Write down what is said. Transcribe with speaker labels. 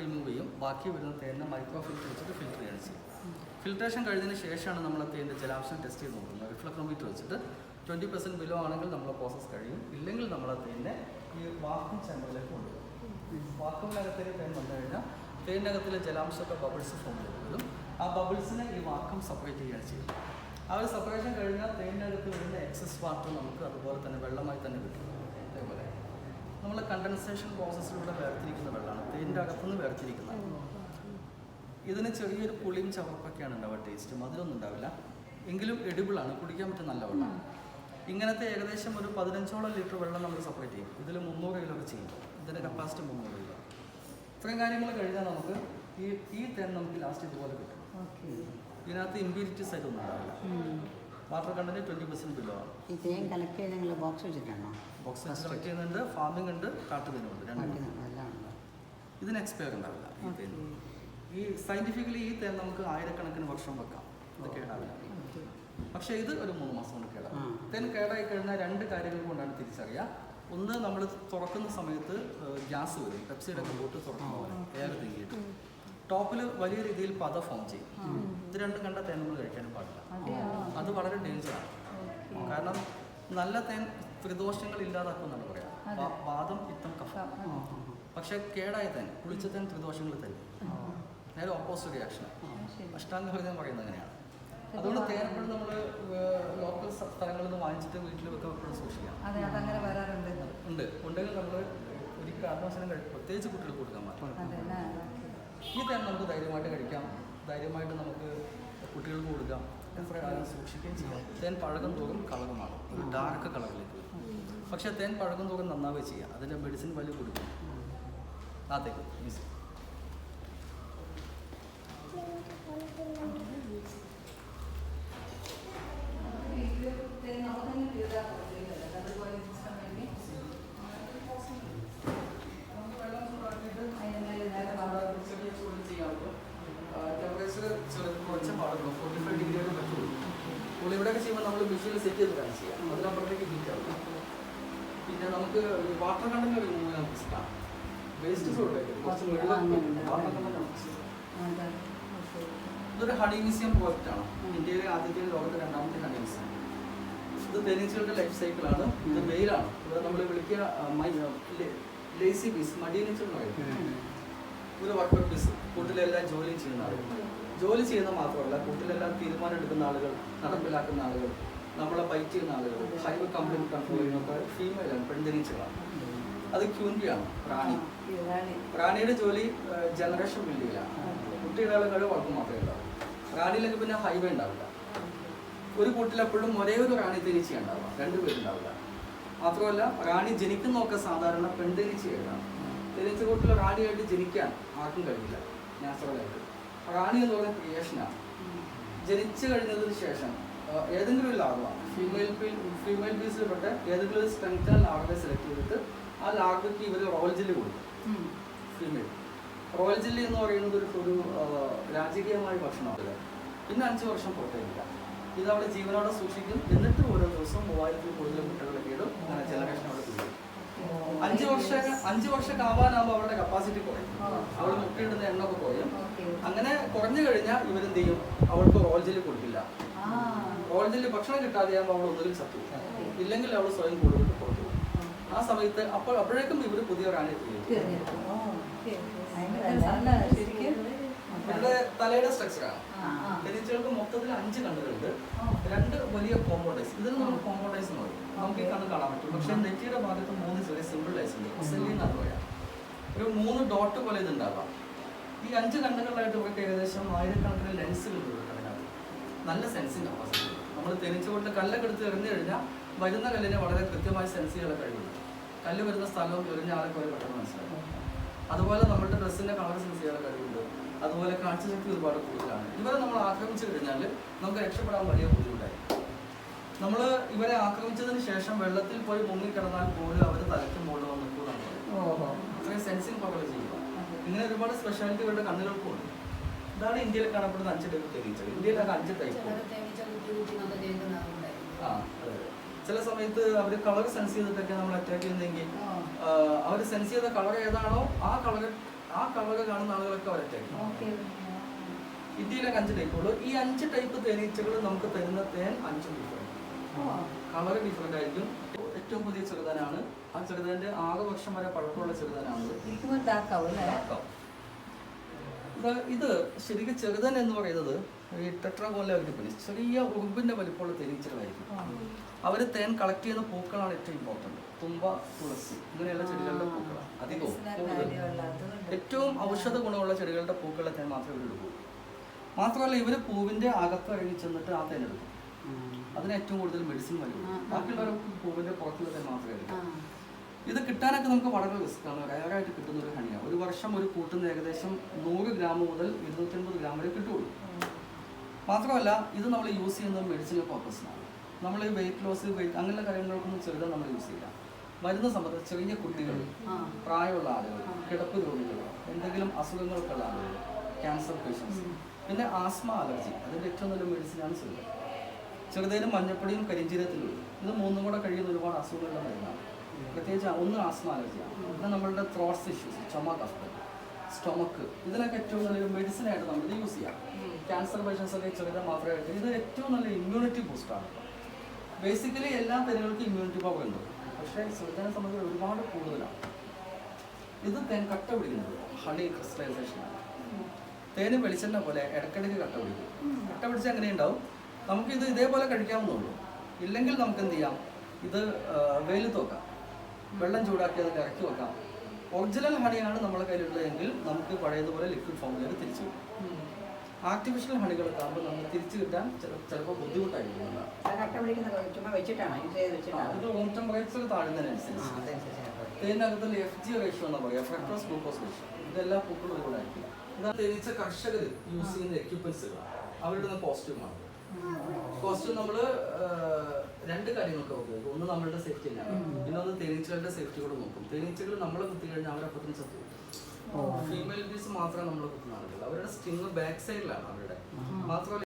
Speaker 1: Remove ചെയ്യും. ബാക്കി വരുന്ന തേനെ മൈക്രോ ഫിൽറ്റർ വെച്ചിട്ട് ഫിൽറ്റർ ചെയ്യാൻ ചെയ്യും. ഫിൽട്രേഷൻ കഴിഞ്ഞതിന് ശേഷമാണ് നമ്മൾ തേന്റെ ജലാംശം ടെസ്റ്റ് ചെയ്ത് നോക്കുന്നത്. റിഫ്ലക്ട്രോമീറ്റർ വെച്ചിട്ട് ട്വന്റി പെർസെന്റ് ബിലോ ആണെങ്കിൽ നമ്മൾ പ്രോസസ്സ് കഴിയും. ഇല്ലെങ്കിൽ നമ്മൾ തേനെ ഈ വാക്വം ചേമ്പറിലേക്ക് കൊണ്ടുപോകും വാക്കുമിനകത്തേക്ക് തേൻ വന്നു കഴിഞ്ഞാൽ തേനിനകത്തിലെ ജലാംശമൊക്കെ ബബിൾസ് ഫോം ചെയ്തു ആ ബബിൾസിനെ ഈ വാക്വം സെപ്പറേറ്റ് ചെയ്യുകയാണ് ചെയ്യുന്നത്. ആ ഒരു സെപ്പറേഷൻ കഴിഞ്ഞാൽ തേനിനകത്ത് വരുന്ന എക്സസ് വാട്ടർ നമുക്ക് അതുപോലെ തന്നെ വെള്ളമായി തന്നെ കിട്ടും. നമ്മൾ കണ്ടൻസേഷൻ പ്രോസസ്സിലൂടെ വേർതിരിക്കുന്ന വെള്ളമാണ് തേനിന്റെ അകത്തുനിന്ന് വേർതിരിക്കുന്ന ഇതിന് ചെറിയൊരു പുളിയും ചവർപ്പൊക്കെയാണ് ഉണ്ടാവുക ടേസ്റ്റ് മധുരമൊന്നും ഉണ്ടാവില്ല. എങ്കിലും എഡിബിളാണ് കുടിക്കാൻ പറ്റുന്ന നല്ല വെള്ളം. ഇങ്ങനത്തെ ഏകദേശം ഒരു പതിനഞ്ചോളം ലിറ്റർ വെള്ളം നമ്മൾ സെപ്പറേറ്റ് ചെയ്യും. ഇതിൽ മുന്നൂറ് കിലോ ഒക്കെ ചെയ്യും. ഇതിന്റെ കപ്പാസിറ്റി മുന്നൂറ് കിലോ ഇത്രയും കാര്യങ്ങൾ കഴിഞ്ഞാൽ നമുക്ക് ഈ ഈ തേൻ നമുക്ക് ലാസ്റ്റ് ഇതുപോലെ കിട്ടും. ഇതിനകത്ത് ഇമ്പ്യൂരിറ്റീസ് ആയിട്ടൊന്നും ഉണ്ടാവില്ല. Water content twenty percent below ആണ്.
Speaker 2: ഈ തേൻ കളക്ട് ചെയ്ത് നിങ്ങൾ ബോക്സ് വെച്ചിട്ടാണോ?
Speaker 1: ബോക്സ് കളക്ട് ചെയ്യുന്നുണ്ട് ഫാമിംഗ് ഉണ്ട് കാട്ടുതേനുണ്ട് രണ്ടും. ഇതിന് എക്സ്പയർ ഉണ്ടാവില്ല ഈ തേൻ. ഈ സയന്റിഫിക്കലി ഈ തേൻ നമുക്ക് ആയിരക്കണക്കിന് വർഷം വെക്കാം. ഇത് കേടാവില്ല. പക്ഷേ ഇത് ഒരു മൂന്ന് മാസം കൊണ്ട് കേടാവും. തേൻ കേടായി കഴിഞ്ഞാൽ രണ്ട് കാര്യങ്ങൾ കൊണ്ടാണ് തിരിച്ചറിയുക. ഒന്ന് നമ്മൾ തുറക്കുന്ന സമയത്ത് ഗ്യാസ് വരും. പെപ്സിയുടെ ഒക്കെ ബോട്ട് തുറക്കുമ്പോൾ എയർ തിങ്ങിയിട്ട് ടോപ്പിൽ വലിയ രീതിയിൽ പത ഫോം ചെയ്യും. ഇത് രണ്ടും കണ്ട തേൻ നമ്മൾ കഴിക്കാനും പാടില്ല. അത് വളരെ ഡേഞ്ചറാണ് കാരണം നല്ല തേൻ ത്രിദോഷങ്ങൾ ഇല്ലാതാക്കുമെന്നാണ് പറയാം. വാദം പിത്തം കഫ. പക്ഷെ കേടായ തേൻ കുളിച്ച തേൻ ത്രിദോഷങ്ങൾ തരും നേരെ ഓപ്പോസിറ്റ് റിയാക്ഷൻ അഷ്ടാംഗ ഹൃദയം പറയുന്നത് അങ്ങനെയാണ്. അതുകൊണ്ട് തേനപ്പോഴും നമ്മൾ ലോക്കൽ സ്ഥലങ്ങളിൽ നിന്ന് വാങ്ങിച്ചിട്ട് വീട്ടിൽ വെക്കാൻ എപ്പോഴും സൂക്ഷിക്കാം ഉണ്ട്. ഉണ്ടെങ്കിൽ നമ്മൾ ഒരിക്കലും ആത്മവശനം പ്രത്യേകിച്ച് കുട്ടികൾക്ക് കൊടുക്കാൻ പാടില്ല
Speaker 3: അല്ലേ?
Speaker 1: ഈ തേൻ നമുക്ക് ധൈര്യമായിട്ട് കഴിക്കാം. ധൈര്യമായിട്ട് നമുക്ക് കുട്ടികൾക്ക് കൊടുക്കാം. കാലം സൂക്ഷിക്കുകയും ചെയ്യാം. തേൻ പഴകം തോറും കളകമാണ്. ഒരു ഡാർക്ക് കളറിലേക്ക് പക്ഷേ തേൻ പഴകം തോറും നന്നാവുകയും ചെയ്യാം. അതിന്റെ മെഡിസിൻ വലിയ കൊടുക്കും മിസ് ചെയ്യുമ്പോൾ സെറ്റ് ചെയ്ത് കാണിച്ച് ചെയ്യാം അതിനപ്പുറത്തേക്ക് ഹീറ്റ് ആവും. പിന്നെ നമുക്ക് വാട്ടർ കണ്ടന്റ് റിമൂവ് നമുക്ക് ഇഷ്ടമാണ് വേസ്റ്റ് സോൾഡ്
Speaker 2: ആ,
Speaker 1: വാട്ടർ കണ്ടന്റ്. ഇതൊരു ഹണി മ്യൂസിയം പ്രോജക്റ്റ് ആണ്. ഇന്ത്യയിലെ ആദ്യത്തെ ലോകത്തെ രണ്ടാമത്തെ ഹണി മ്യൂസിയം ഇത് തേനീച്ചകളുടെ ലൈഫ് സൈക്കിളാണ് ഇത് വെയിലാണ് ഇവിടെ നമ്മൾ വിളിക്കുക ലേസി പീസ് പറയും ഒരു വർക്കർ പീസ് കൂട്ടിലെല്ലാം ജോലി ചെയ്യുന്ന ആളുകൾ. ജോലി ചെയ്യുന്ന മാത്രമല്ല കൂട്ടിലെല്ലാം തീരുമാനം എടുക്കുന്ന ആളുകൾ നടപ്പിലാക്കുന്ന ആളുകൾ. നമ്മളെ ഫൈറ്റ് ചെയ്യുന്ന ആളുകൾ ഹൈവ് കംപ്ലൈന്റ് കൺട്രോൾ ചെയ്യുന്നൊക്കെ ഫീമെയിലാണ് പെൺതിരിച്ചുകളാണ് അത് ക്യൂൻബിയാണ് റാണി. റാണിയുടെ ജോലി ജനറേഷൻ ബിൽഡ് കുട്ടിയുടെ കഴിവ് വർക്ക് മാത്രമേ ഉണ്ടാവും റാണിയിലൊക്കെ പിന്നെ ഹൈവേ ഉണ്ടാവില്ല. ഒരു കൂട്ടിലെപ്പോഴും ഒരേ ഒരു റാണി തേനീച്ച ഉണ്ടാവുക രണ്ടുപേരുണ്ടാവില്ല മാത്രമല്ല റാണി ജനിക്കുന്നതൊക്കെ സാധാരണ പെൺതേനീച്ചയാണ് തേനീച്ച കൂട്ടിൽ റാണിയായിട്ട് ജനിക്കാൻ ആർക്കും കഴിയില്ല നാച്ചുറലായിട്ട് റാണി എന്ന് പറയുന്ന ക്രിയേഷനാണ് ജനിച്ചു കഴിഞ്ഞതിന് ശേഷം ഏതെങ്കിലും ഒരു ലാർവ ഫീമെയിൽ ഫീമെയിൽ ബീസിൽപ്പെട്ട ഏതെങ്കിലും ഒരു സ്ട്രെങ്ത് ലാർവയെ സെലക്ട് ചെയ്തിട്ട് ആ ലാർവയ്ക്ക് ഇവർ റോയൽ ജെല്ലി കൊടുക്കും. ഫീമെയിൽ റോയൽ ജില്ലി എന്ന് പറയുന്നത് ഒരു ഒരു രാജകീയമായ ഭക്ഷണമാണ് പിന്നെ അഞ്ച് വർഷം പുറത്തേക്കില്ല ഇത് അവിടെ ജീവനോടെ സൂക്ഷിക്കും. എന്നിട്ട് ഓരോ ദിവസവും മൂവായിരത്തിൽ കൂടുതൽ മുട്ടകളൊക്കെ ഇടും അങ്ങനെ ജനറേഷൻ അവിടെ കൂടും അഞ്ച് വർഷം അഞ്ച് വർഷം ആവാനാവുമ്പോൾ അവരുടെ കപ്പാസിറ്റി പോയി അവൾ മുട്ടിടുന്ന എണ്ണൊക്കെ കുറയും.
Speaker 3: ഓക്കേ.
Speaker 1: അങ്ങനെ കുറഞ്ഞു കഴിഞ്ഞാൽ ഇവരെന്ത് ചെയ്യും അവൾക്ക് റോൾ ജെല്ലി കൊടുക്കില്ല.
Speaker 3: ആ.
Speaker 1: റോൾ ജെല്ലി ഭക്ഷണം കിട്ടാതെയാകുമ്പോൾ അവൾ ഒന്നുകിൽ സത്തു ഇല്ലെങ്കിൽ അവൾ സ്വയം കൂടുതൽ പുറത്തു പോകും. ആ സമയത്ത് അപ്പോൾ അപ്പോഴേക്കും ഇവർ പുതിയ റാണി ചെയ്യും ഇവരുടെ തലയുടെ സ്ട്രക്ചറാണ്
Speaker 3: ആ.
Speaker 1: മൊത്തത്തിൽ അഞ്ച് കണ്ണുകളുണ്ട്. രണ്ട് വലിയ കോമ്പൗണ്ടൈസ് ഇതിന് നമ്മൾ കോമ്പൗണ്ടൈസ് എന്ന് പറയും. നമുക്ക് ഈ കണ്ണ് കാണാൻ പറ്റും. പക്ഷേ നെറ്റിയുടെ ഭാഗത്ത് മൂന്ന് ചെറിയ സിമ്പിൾ ലൈസ് ഉണ്ട്. ഒസല്ലി എന്ന് പറയാം. ഒരു മൂന്ന് ഡോട്ട് പോലെ ഇത് ഉണ്ടാവാം. ഈ അഞ്ച് കണ്ണുകളിലായിട്ട് ഇവർക്ക് ഏകദേശം ആയിരക്കണക്കിന് ലെൻസുകൾ അതിനകത്ത്. നല്ല സെൻസിങ് കപ്പാസിറ്റി നമ്മൾ തെനിച്ചുകൊണ്ട് കൊണ്ട് കല്ലൊക്കെ എടുത്ത് എറിഞ്ഞു കഴിഞ്ഞാൽ വരുന്ന കല്ലിനെ വളരെ കൃത്യമായി സെൻസ് ചെയ്യാനുള്ള കഴിവുണ്ട്. കല്ല് വരുന്ന സ്ഥലവും എറിഞ്ഞ ആളൊക്കെ വരെ പെട്ടെന്ന് മനസ്സിലാക്കും അതുപോലെ നമ്മുടെ ഡ്രസ്സിന്റെ കളർ സെൻസ് ചെയ്യാനുള്ള കഴിവുണ്ട്. അതുപോലെ കാഴ്ചശക്തി ഒരുപാട് കൂടുതലാണ്. ഇവരെ നമ്മൾ ആക്രമിച്ചു കഴിഞ്ഞാൽ നമുക്ക് രക്ഷപ്പെടാൻ വലിയ ബുദ്ധിമുട്ടായി. നമ്മൾ ഇവരെ ആക്രമിച്ചതിന് ശേഷം വെള്ളത്തിൽ പോയി മുങ്ങിക്കിടന്നാൽ പോലും അവർ തലയ്ക്ക് മുകളിൽ വന്ന്
Speaker 3: ഓഹോ.
Speaker 1: അത്രയും സെൻസിങ് പവർ ചെയ്യുക ഇങ്ങനെ ഒരുപാട് സ്പെഷ്യാലിറ്റി ഇവരുടെ കണ്ണുകൾക്കും ഉണ്ട്. ഇതാണ് ഇന്ത്യയിൽ കാണപ്പെടുന്ന അഞ്ച് ടൈപ്പ് തേനീച്ചകൾ. ഇന്ത്യയിലൊക്കെ അഞ്ച് ടൈപ്പ് ആ അതെ. ചില സമയത്ത് അവർ കളർ സെൻസ് ചെയ്തിട്ടൊക്കെ നമ്മൾ അറ്റാക്ക് ചെയ്യുന്നെങ്കിൽ. അവർ സെൻസ് ചെയ്ത കളർ ഏതാണോ ആ കളർ ആ കളറ് കാണുന്ന ആളുകളൊക്കെ
Speaker 3: വരട്ടെ
Speaker 1: ഇന്ത്യയിലെ അഞ്ച് ടൈപ്പുള്ളൂ ഈ അഞ്ച് ടൈപ്പ് തേനീച്ചകൾ നമുക്ക് തരുന്ന തേൻ അഞ്ചും ഡിഫറെന്റ് കളർ ഡിഫറെന്റ് ആയിരിക്കും. ഏറ്റവും പുതിയ ചെറുതാനാണ്. ആ ചെറുതാന്റെ ആറ് വർഷം വരെ പഴക്കമുള്ള ചെറുതാനാണത് ഇത് ശരിക്കും ചെറുതൻ എന്ന് പറയുന്നത് ഈ ടെട്രാഗോലാഗ്രിപ്പനി ചെറിയ ഉറുമ്പിന്റെ വലിപ്പമുള്ള തേനീച്ചകളായിരിക്കും അവർ തേൻ കളക്ട് ചെയ്യുന്ന പൂക്കളാണ് ഏറ്റവും ഇമ്പോർട്ടന്റ് തുമ്പ തുളസി ഇങ്ങനെയുള്ള ചെടികളുടെ പൂക്കളാണ്. അധികവും. ഏറ്റവും ഔഷധ ഗുണമുള്ള ചെടികളുടെ പൂക്കളെ തേൻ മാത്രമേ ഇവരെടുക്കൂ മാത്രമല്ല ഇവർ പൂവിന്റെ അകത്ത് ഇറങ്ങി ചെന്നിട്ട് ആ തേൻ എടുക്കും. അതിന് ഏറ്റവും കൂടുതൽ മെഡിസിൻ
Speaker 2: വരും.
Speaker 1: ബാക്കിയുള്ളവർക്ക് പൂവിന്റെ പുറത്തുള്ള തേൻ മാത്രമേ എടുക്കൂ. ഇത് കിട്ടാനൊക്കെ നമുക്ക് വളരെ റിസ്ക് ആണ്. റയറായിട്ട് കിട്ടുന്ന ഒരു ഹണിയാണ് ഒരു വർഷം ഒരു കൂട്ടുന്ന ഏകദേശം നൂറ് ഗ്രാം മുതൽ ഇരുന്നൂറ്റൻപത് ഗ്രാം വരെ കിട്ടുള്ളൂ മാത്രമല്ല ഇത് നമ്മൾ യൂസ് ചെയ്യുന്നത് മെഡിസിനൽ പർപ്പസിനാണ് നമ്മൾ വെയിറ്റ് ലോസ് വെയിറ്റ് അങ്ങനെയുള്ള കാര്യങ്ങൾക്കൊന്നും ചെറുതാണ് നമ്മൾ യൂസ് ചെയ്യില്ല. മരുന്ന് സംബന്ധിച്ച് ചെറിയ കുട്ടികൾ. പ്രായമുള്ള ആളുകൾ കിടപ്പ് രോഗികൾ എന്തെങ്കിലും അസുഖങ്ങൾക്കുള്ള ആളുകൾ ക്യാൻസർ പേഷ്യൻസ് പിന്നെ ആസ്മ അലർജി അതിന്റെ ഏറ്റവും നല്ല മെഡിസിനാണ് സുഖം ചെറുതേനും മഞ്ഞപ്പൊടിയും കരിഞ്ചീരത്തിലും ഇത് മൂന്നും കൂടെ കഴിയുന്ന ഒരുപാട് അസുഖങ്ങളുടെ മരുന്നാണ്. പ്രത്യേകിച്ച് ഒന്ന് ആസ്മ അലർജിയാണ്. പിന്നെ നമ്മളുടെ ത്രോട്ട്സ് ഇഷ്യൂസ് ചുമ കഫ് സ്റ്റൊമക്ക് ഇതിനൊക്കെ ഏറ്റവും നല്ലൊരു മെഡിസിനായിട്ട് നമ്മൾ ഇത് യൂസ് ചെയ്യാം. ക്യാൻസർ പേഷ്യൻസ് ഒക്കെ ചെറുത് മാത്രമായിട്ട് ഇത് ഏറ്റവും നല്ല ഇമ്മ്യൂണിറ്റി ബൂസ്റ്റാണ് ബേസിക്കലി എല്ലാ പേരുകൾക്കും ഇമ്മ്യൂണിറ്റി പവർ ഉണ്ട്. പക്ഷേ ചെറുതിനെ സംബന്ധിച്ച് ഒരുപാട് കൂടുതലാണ് ഇത് തേൻ കട്ട പിടിക്കുന്നത് ഹണി ക്രിസ്റ്റലൈസേഷനാണ് തേന് വെളിച്ചെണ്ണ പോലെ ഇടയ്ക്കിടയ്ക്ക് കട്ട പിടിക്കും. കട്ട പിടിച്ചാൽ എങ്ങനെ ഉണ്ടാവും? നമുക്കിത് ഇതേപോലെ കഴിക്കാവുന്നുള്ളൂ ഇല്ലെങ്കിൽ നമുക്ക് എന്ത് ചെയ്യാം? ഇത് വെയിൽ വെയിലത്ത് വെക്കാം. വെള്ളം ചൂടാക്കി അത് ഇറക്കി വെക്കാം. ഒറിജിനൽ ഹണിയാണ് നമ്മുടെ കയ്യിലുള്ളതെങ്കിൽ നമുക്ക് പഴയതുപോലെ ലിക്വിഡ് ഫോമിലേക്ക് തിരിച്ചു ആർട്ടിഫിഷ്യൽ ഹണികളൊക്കെ ആകുമ്പോൾ നമ്മൾ തിരിച്ചു കിട്ടാൻ ചിലപ്പോൾ ബുദ്ധിമുട്ടായിരിക്കും.
Speaker 2: കട്ട പിടിക്കുന്ന ചുമ്മാ വെച്ചിട്ടാണ്?
Speaker 1: ഇത് റൂം ടെമ്പറേച്ചർ താഴുന്നതിനനുസരിച്ച്.
Speaker 2: അതനുസരിച്ച്.
Speaker 1: എഫ് ജി റേഷ്യോ എന്ന് പറയാം ഫ്രക്ടോസ് ഗ്ലൂക്കോസ് റേഷ്യോ ഇതെല്ലാം പൂക്കളും കൂടെ ആയിരിക്കും. ഇതാ തേനീച്ച കർഷകർ യൂസ് ചെയ്യുന്ന എക്യുപ്മെന്റ്സുകൾ അവരുടെ കോസ്റ്റ്യൂമാണ് കോസ്റ്റ്യൂം നമ്മൾ രണ്ട് കാര്യങ്ങൾക്ക് ഉപയോഗിക്കും ഒന്ന് നമ്മളുടെ സേഫ്റ്റി തന്നെയാണ് പിന്നെ ഒന്ന് തേനീച്ചകളുടെ സേഫ്റ്റി കൂടെ നോക്കും. തേനീച്ചകൾ നമ്മളെ കുത്തി കഴിഞ്ഞാൽ അവരപ്പത്തിന് ചത്തു ഫീമെയിൽ ബീസ് മാത്രമേ നമ്മൾ കുത്തുന്നുള്ളൂ അവരുടെ സ്റ്റിങ് ബാക്ക് സൈഡിലാണ് അവരുടെ. മാത്രമല്ല